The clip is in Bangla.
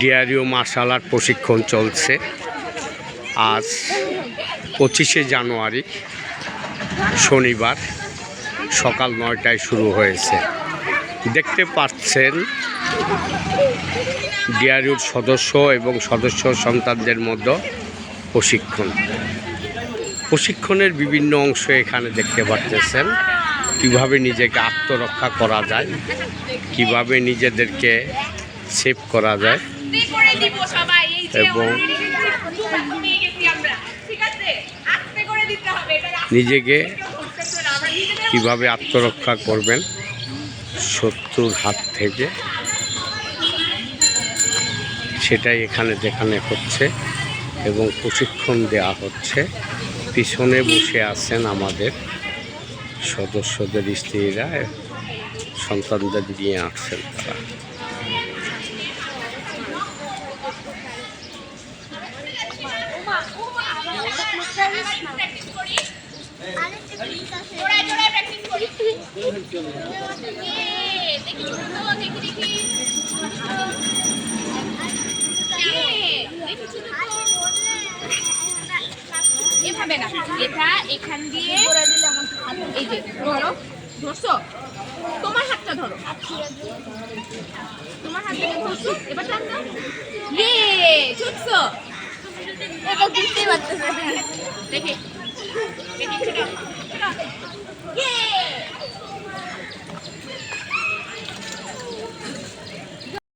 ডিয়ারিও মার্শাল আর্ট প্রশিক্ষণ চলছে আজ পঁচিশে জানুয়ারি, শনিবার, সকাল নয়টায় শুরু হয়েছে। দেখতে পাচ্ছেন ডিয়ারিওর সদস্য এবং সদস্য সন্তানদের মধ্যে প্রশিক্ষণ। প্রশিক্ষণের বিভিন্ন অংশ এখানে দেখতে পাচ্ছেন। কীভাবে নিজেকে আত্মরক্ষা করা যায়, কীভাবে নিজেদেরকে সেভ করা যায় এবং- নিজেকে কীভাবে আত্মরক্ষা করবেন শত্রুর হাত থেকে। সেটাই এখানে যেখানে হচ্ছে এবং প্রশিক্ষণ দেওয়া হচ্ছে। পিছনে বসে আছেন আমাদের সদস্যদের স্ত্রীরা সন্তানদের নিয়ে আসছেন তারা। এভাবে না এটা এখান দিয়ে এই যে ধরো ধরছো? তোমার হাতটা ধরো। তোমার হাতটা ধরছো? এবার টান দাও। ইয়ে ছুটছো? এটা বুঝতেই পারতেছে। না। দেখি দেখি ছোট ছোট।